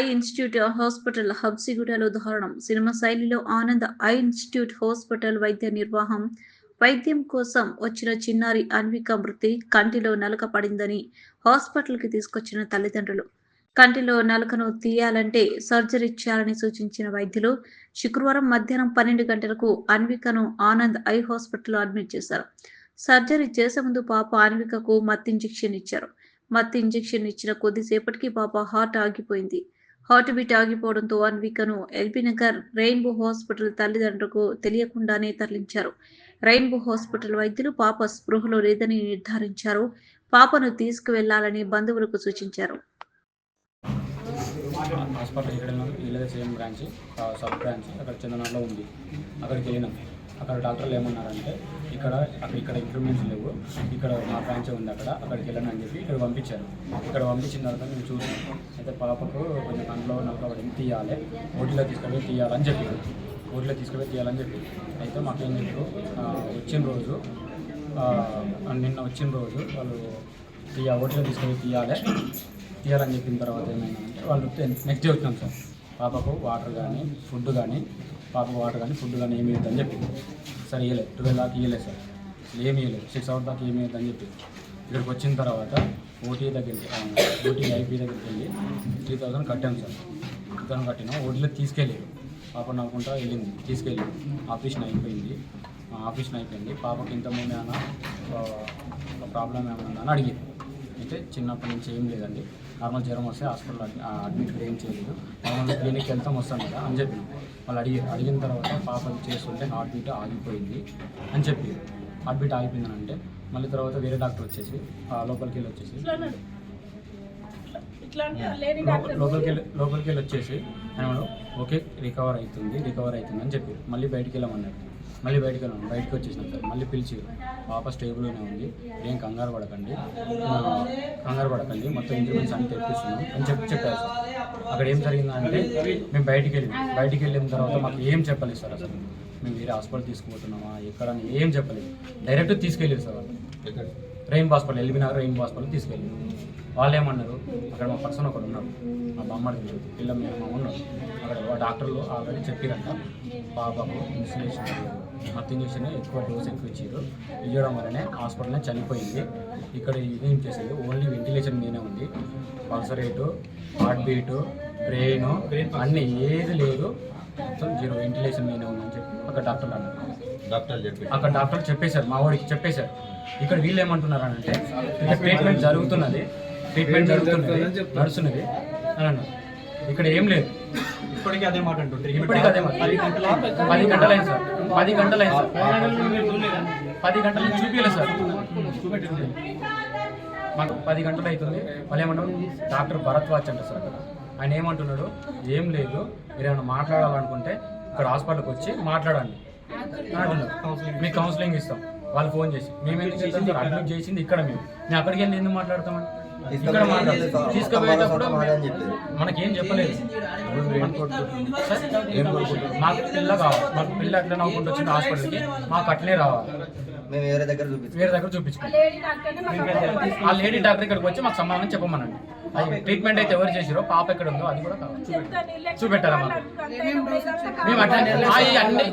I institute hospital హబ్సిగూడలో దారుణం. Cinema శైలిలో Anand I institute hospital వైద్య నిర్వాహం వైద్యం కోసం వచ్చిన చిన్నారి అన్విక మృతి కంటిలో నలక పడిందని హాస్పిటల్కి తీసుకొచ్చిన తల్లిదండ్రులు. కంటిలో నలకను తీయాలంటే సర్జరీ చేయాలని సూచించిన వైద్యులు శుక్రవారం మధ్యాహ్నం పన్నెండు గంటలకు అన్వికను ఆనంద్ ఐ హాస్పిటల్లో అడ్మిట్ చేశారు. సర్జరీ చేసే ముందు పాప అన్వికకు మత్ ఇంజెక్షన్ ఇచ్చారు. మత్ ఇంజెక్షన్ ఇచ్చిన కొద్దిసేపటికి పాప హార్ట్ ఆగిపోయింది. హార్ట్ బీట్ ఆగిపోవడంతో అన్వికను ఎల్బీనగర్ రెయిన్బో హాస్పిటల్ తల్లిదండ్రులకు తెలియకుండానే తరలించారు. రెయిన్బో హాస్పిటల్ వైద్యులు పాప స్పృహలో లేదని నిర్ధారించారు. పాపను తీసుకువెళ్ళాలని బంధువులకు సూచించారు. హాస్పిటల్ ఇక్కడ బ్రాంచ్ సబ్ బ్రాంచ్ అక్కడ చందనాల్లో ఉంది. అక్కడికి వెళ్ళినాం. అక్కడ డాక్టర్లు ఏమన్నారంటే ఇక్కడ అక్కడ ఇక్కడ ఇంప్రూవ్మెంట్స్ లేవు. ఇక్కడ మా బ్రాంచ్ ఉంది అక్కడ అక్కడికి వెళ్ళండి అని చెప్పి ఇక్కడ పంపించారు. ఇక్కడ పంపించిన తర్వాత మేము చూసాం. అయితే పాపకు కొంచెం కంట్లో నలకబడి తీయాలి. ఓటీలో తీసుకెళ్ళి తీయాలని చెప్పారు. ఓటీలో తీసుకెళ్ళి తీయాలని చెప్పి అయితే మాకేం చెప్పారు? వచ్చిన రోజు నిన్న వచ్చిన రోజు వాళ్ళు తీయ ఓటీలో తీసుకెళ్ళి తీయాలి. తీయాలని చెప్పిన తర్వాత ఏమైందంటే వాళ్ళు నెక్స్ట్ డే వచ్చినాం సార్. పాపకు వాటర్ కానీ ఫుడ్ కానీ పాపకు వాటర్ కానీ ఫుడ్ కానీ ఏమి ఇవ్వద్దని చెప్పి. సార్ ఇవ్వలేదు ట్వెల్వ్ దాకా ఇవ్వలేదు సార్. ఏమి ఇవ్వలేదు సిక్స్ అవర్స్ దాకా ఏమి ఇవ్వద్దని చెప్పి. ఇక్కడికి వచ్చిన తర్వాత ఓటీ దగ్గరికి ఓటీ ఐపీ దగ్గరికి వెళ్ళి త్రీ థౌసండ్ కట్టాం సార్. త్రీ థౌసండ్ కట్టినాం. ఓటీలో తీసుకెళ్ళారు. పాప నవ్వుకుంటా వెళ్ళింది. తీసుకెళ్ళి ఆపరేషన్ అయిపోయింది. ఆ, ఆపరేషన్ అయిపోయింది. పాపకి ఇంతకుముందు ఏమైనా ప్రాబ్లం ఏమైనా అని అడిగింది. అయితే చిన్నప్పటి నుంచి ఏం లేదండి. నార్మల్ జ్వరం వస్తే హాస్పిటల్ అడ్మిట్ ఏం చేయలేదు. నార్మల్ క్లినిక్ వెళ్తాం వస్తాం కదా అని చెప్పి వాళ్ళు అడిగారు అడిగిన తర్వాత పాప చేస్తుంటే హార్ట్ బీట్ ఆగిపోయింది అని చెప్పి హార్ట్ బీట్ ఆగిపోయిందని అంటే మళ్ళీ తర్వాత వేరే డాక్టర్ వచ్చేసి లోపలికి వెళ్ళి వచ్చేసి లోప- లోపలికి వెళ్ళి లోపలికి వెళ్ళి వచ్చేసి ఆయన ఓకే రికవర్ అవుతుంది రికవర్ అవుతుంది అని చెప్పారు మళ్ళీ బయటికి వెళ్ళమన్నాడు మళ్ళీ బయటికి వెళ్ళాము బయటకు వచ్చేసినాం సార్ మళ్ళీ పిలిచి పాప స్టేబుల్గానే ఉంది ఏం కంగారు పడకండి కంగారు పడకండి మొత్తం ఇంజురీస్ అన్ని తెప్పిస్తున్నాం అని చెప్పి చెప్పారు సార్. అక్కడ ఏం జరిగిందంటే మేము బయటికి వెళ్ళి బయటికి వెళ్ళిన తర్వాత మాకు ఏం చెప్పలేదు సార్ అసలు. మేము వేరే హాస్పిటల్ తీసుకుపోతున్నామా ఎక్కడ ఏం చెప్పలేదు. డైరెక్ట్ తీసుకెళ్ళారు సార్ వాళ్ళు. Rain hospital LB Nagar rain hospital తీసుకెళ్ళారు. వాళ్ళు ఏమన్నారు అక్కడ మా పర్సన్ ఒకడు ఉన్నాడు. మా బొమ్మడి పిల్ల మీద మా ఉన్నాడు అక్కడ ఆ డాక్టర్లు ఆల్రెడీ చెప్పారంట. పాపకు ఇన్సులేషన్ మత్తు ఇంజక్షన్ ఎక్కువ డోస్ ఎక్కువ ఇచ్చారు. ఇవ్వడం వల్లనే హాస్పిటల్నే చనిపోయింది. ఇక్కడ ఇదేం చేసేది? ఓన్లీ వెంటిలేషన్ మీదనే ఉంది. Pulse rate heart beat brain అన్నీ ఏది లేదు. మొత్తం జీరో వెంటిలేషన్ మీదనే ఉందని చెప్పి అక్కడ డాక్టర్లు అన్నారు. డాక్టర్ చెప్పి అక్కడ డాక్టర్ చెప్పేశారు. మా వాడికి చెప్పేశారు. ఇక్కడ వీళ్ళు ఏమంటున్నారు అంటే ట్రీట్మెంట్ జరుగుతున్నది. ట్రీట్మెంట్ జరుగుతున్నది నడుస్తున్నది అని అన్నారు ఇక్కడ ఏం లేదు. ఇప్పటికీ అదే మాట అంటుంటారు ఇప్పటికి అదే మాట. పది గంటలైంది సార్. పది గంటలైంది సార్. పది గంటల నుంచి చూపించలేదు సార్. మాకు పది గంటలు అవుతుంది. వాళ్ళు ఏమంటారు? డాక్టర్ భరత్ వాచ్ అంట సార్ అక్కడ. ఆయన ఏమంటున్నాడు? ఏం లేదు. మీరు ఏమైనా మాట్లాడాలనుకుంటే ఇక్కడ హాస్పిటల్కి వచ్చి మాట్లాడండి. అని అంటున్నారు మీకు కౌన్సిలింగ్ ఇస్తాం. వాళ్ళు ఫోన్ చేసి మేము ఎందుకు సార్ అడ్మిట్ చేసింది ఇక్కడ మేము. మేము అక్కడికి వెళ్ళి ఎందుకు మాట్లాడతామని ఇక్కడ తీసుకుపోయేటప్పుడు మనకేం చెప్పలేదు. మాకు పిల్ల కావాలి. మాకు పిల్ల ఎట్లా నవ్వుకుంటూ వచ్చింది హాస్పిటల్కి మాకు అట్లే రావాలి. మేము వేరే దగ్గర చూపించాం వేరే దగ్గర చూపించుకోండి ఆ లేడీ డాక్టర్ ఇక్కడికి వచ్చి మాకు సమాధానం చెప్పమనండి. అది ట్రీట్మెంట్ అయితే ఎవరు చేసిరో పాప ఎక్కడ ఉందో అది కూడా కావాలి. చూపెట్టాలా మాకు? మేము అట్లా అన్ని